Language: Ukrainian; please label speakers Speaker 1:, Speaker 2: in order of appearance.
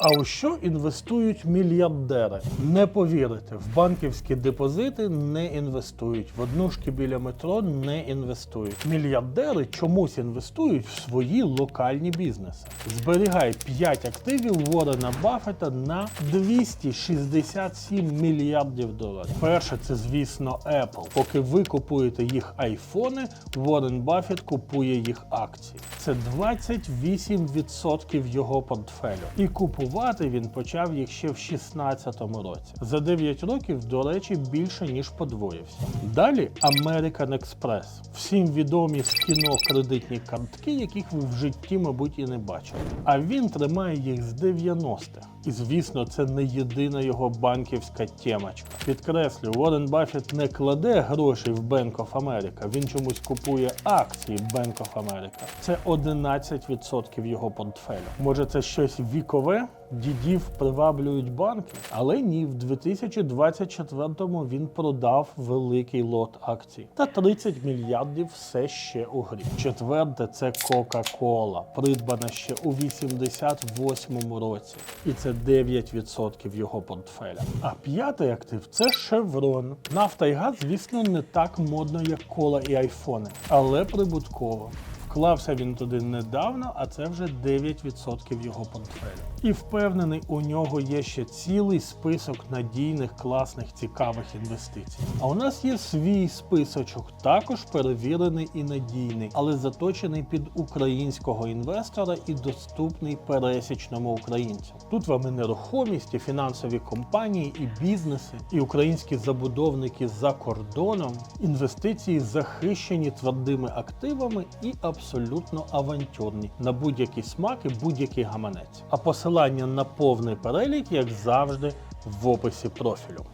Speaker 1: А у що інвестують мільярдери? Не повірите, в банківські депозити не інвестують, в однушки біля метро не інвестують. Мільярдери чомусь інвестують в свої локальні бізнеси. Зберігає 5 активів Ворена Баффета на 267 мільярдів доларів. Перше, це звісно Apple. Поки ви купуєте їх айфони, Уоррен Баффет купує їх акції. Це 28% його портфелю. І купувати він почав їх ще в 2016 році. За 9 років, до речі, більше ніж подвоївся. Далі American Express. Всім відомі з кіно кредитні картки, яких ви в житті, мабуть, і не бачили. А він тримає їх з 90-х. І звісно, це не єдина його банківська темочка. Підкреслю, Уоррен Баффет не кладе гроші в Bank of America, він чомусь купує акції Bank of America. Це 11% його портфелю. Може, це щось вікове? Дідів приваблюють банки, але ні, в 2024-му він продав великий лот акцій. Та 30 мільярдів все ще у грі. Четверте це Coca-Cola, придбана ще у 88-му році, і це 9% його портфеля. А п'ятий актив це Chevron. Нафта і газ, звісно, не так модно, як кола і айфони, але прибутково. Вклався він туди недавно, а це вже 9% його портфелю. І впевнений, у нього є ще цілий список надійних, класних, цікавих інвестицій. А у нас є свій списочок, також перевірений і надійний, але заточений під українського інвестора і доступний пересічному українцю. Тут вам і нерухомість, і фінансові компанії, і бізнеси, і українські забудовники за кордоном, інвестиції захищені твердими активами і абсолютно авантюрні на будь-які смаки, будь-який гаманець. А посилання на повний перелік, як завжди, в описі профілю.